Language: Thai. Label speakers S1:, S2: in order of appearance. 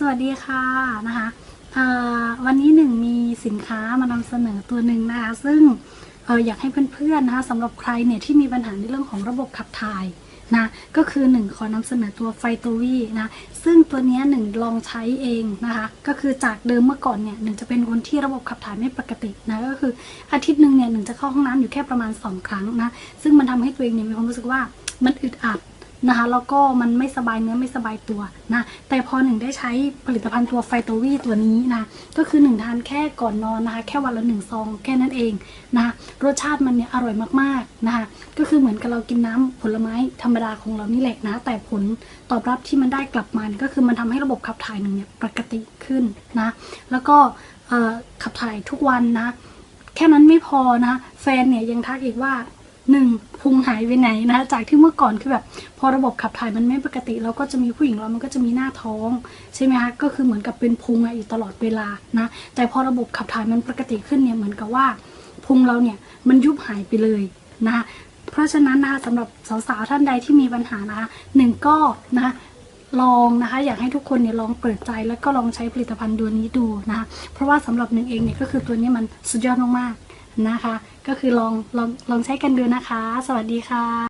S1: สวัสดีค่ะนะคะวันนี้หนึ่งมีสินค้ามานำเสนอตัวหนึ่งนะคะ ซึ่งอออยากให้เพื่อนๆนะคะสำหรับใครเนี่ยที่มีปัญหาในเรื่องของระบบขับถ่ายนะก็คือหนึ่งขอนำเสนอตัวไฟโตวีนะซึ่งตัวนี้หนึ่งลองใช้เองนะคะ ก็คือจากเดิมเมื่อก่อนเนี่ยหนึ่งจะเป็นคนที่ระบบขับถ่ายไม่ปกตินะก็คืออาทิตย์หนึ่งเนี่ยหนึ่งจะเข้าห้องน้ำอยู่แค่ประมาณ 2 ครั้งนะซึ่งมันทำให้ตัวเองเนี่ยมีความรู้สึกว่ามันอึดอัด นะคะแล้วก็มันไม่สบายเนื้อไม่สบายตัวนะแต่พอหนึ่งได้ใช้ผลิตภัณฑ์ตัวไฟโตวีตัวนี้นะก็คือหนึ่งทานแค่ก่อนนอนนะคะแค่วันละหนึ่งซองแค่นั้นเองนะคะรสชาติมันเนี่ยอร่อยมากๆนะคะก็คือเหมือนกับเรากินน้ำผลไม้ธรรมดาของเรานี่แหละนะแต่ผลตอบรับที่มันได้กลับมาเนี่ยก็คือมันทำให้ระบบขับถ่ายหนึ่งเนี่ยปกติขึ้นนะแล้วก็ขับถ่ายทุกวันนะแค่นั้นไม่พอนะแฟนเนี่ยยังทักอีกว่า หนึ่งพุงหายไปไหนนะจากที่เมื่อก่อนคือแบบ พอระบบขับถ่ายมันไม่ปกติ เราก็จะมีผู้หญิงเรามันก็จะมีหน้าท้องใช่ไหมคะก็คือเหมือนกับเป็นพุงอะอยู่ตลอดเวลานะแต่พอระบบขับถ่ายมันปกติขึ้นเนี่ยเหมือนกับว่าพุงเราเนี่ยมันยุบหายไปเลยนะคะเพราะฉะนั้นนะคะสำหรับสาวๆท่านใดที่มีปัญหานะคะหนึ่งก็นะคะลองนะคะอยากให้ทุกคนเนี่ยลองเปิดใจแล้วก็ลองใช้ผลิตภัณฑ์ตัวนี้ดูนะคะเพราะว่าสำหรับหนึ่งเองเนี่ยก็คือตัวนี้มันสุดยอดมากๆ นะคะ ก็คือลองลองลองใช้กันดูนะคะ สวัสดีค่ะ